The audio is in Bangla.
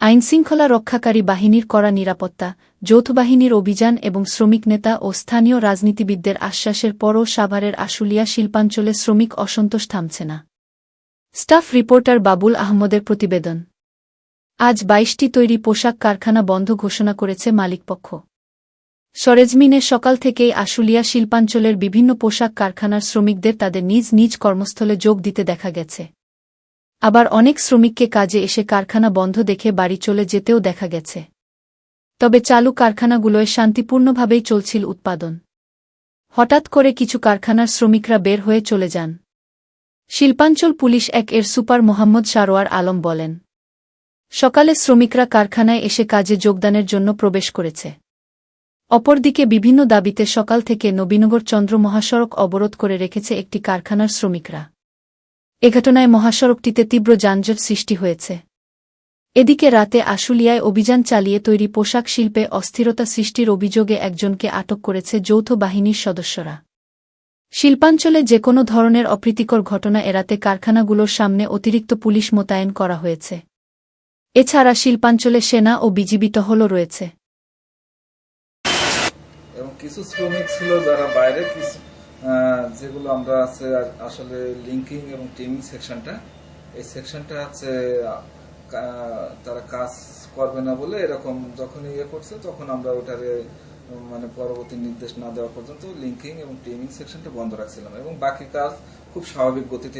আইনশৃঙ্খলা রক্ষাকারী বাহিনীর করা নিরাপত্তা, যৌথ বাহিনীর অভিযান এবং শ্রমিক নেতা ও স্থানীয় রাজনীতিবিদদের আশ্বাসের পরও সাভারের আশুলিয়া শিল্পাঞ্চলে শ্রমিক অসন্তোষ থামছে না। স্টাফ রিপোর্টার বাবুল আহমদের প্রতিবেদন। আজ বাইশটি তৈরি পোশাক কারখানা বন্ধ ঘোষণা করেছে মালিকপক্ষ। সরেজমিনে সকাল থেকেই আশুলিয়া শিল্পাঞ্চলের বিভিন্ন পোশাক কারখানার শ্রমিকদের তাদের নিজ নিজ কর্মস্থলে যোগ দিতে দেখা গেছে। আবার অনেক শ্রমিককে কাজে এসে কারখানা বন্ধ দেখে বাড়ি চলে যেতেও দেখা গেছে। তবে চালু কারখানাগুলোয় শান্তিপূর্ণভাবেই চলছিল উৎপাদন। হঠাৎ করে কিছু কারখানার শ্রমিকরা বের হয়ে চলে যান। শিল্পাঞ্চল পুলিশ এক এর সুপার মোহাম্মদ সারোয়ার আলম বলেন, সকালে শ্রমিকরা কারখানায় এসে কাজে যোগদানের জন্য প্রবেশ করেছে। অপরদিকে বিভিন্ন দাবিতে সকাল থেকে নবীনগর চন্দ্র মহাসড়ক অবরোধ করে রেখেছে একটি কারখানার শ্রমিকরা। এ ঘটনায় মহাসড়কটিতে তীব্র যানজট সৃষ্টি হয়েছে। এদিকে রাতে আশুলিয়ায় অভিযান চালিয়ে তৈরি পোশাক শিল্পে অস্থিরতা সৃষ্টির অভিযোগে একজনকে আটক করেছে যৌথ বাহিনীর সদস্যরা। শিল্পাঞ্চলে যে কোনো ধরনের অপ্রীতিকর ঘটনা এড়াতে কারখানাগুলোর সামনে অতিরিক্ত পুলিশ মোতায়েন করা হয়েছে। এছাড়া শিল্পাঞ্চলে সেনা ও বিজিবি টহলও রয়েছে। এবং কিছু শ্রমিক ছিল যারা বাইরে যেগুলো আমরা আছে আসলে লিঙ্কিং এবং টিমিং সেকশনটা এই সেকশনটা আছে তারা কাজ করবে না বলে এরকম যখন ইয়ে করছে, তখন আমরা ওটারে মানে পরবর্তী নির্দেশ না দেওয়া পর্যন্ত লিঙ্কিং এবং টিমিং সেকশনটা বন্ধ রাখছিলাম। এবং বাকি কাজ খুব স্বাভাবিক গতিতে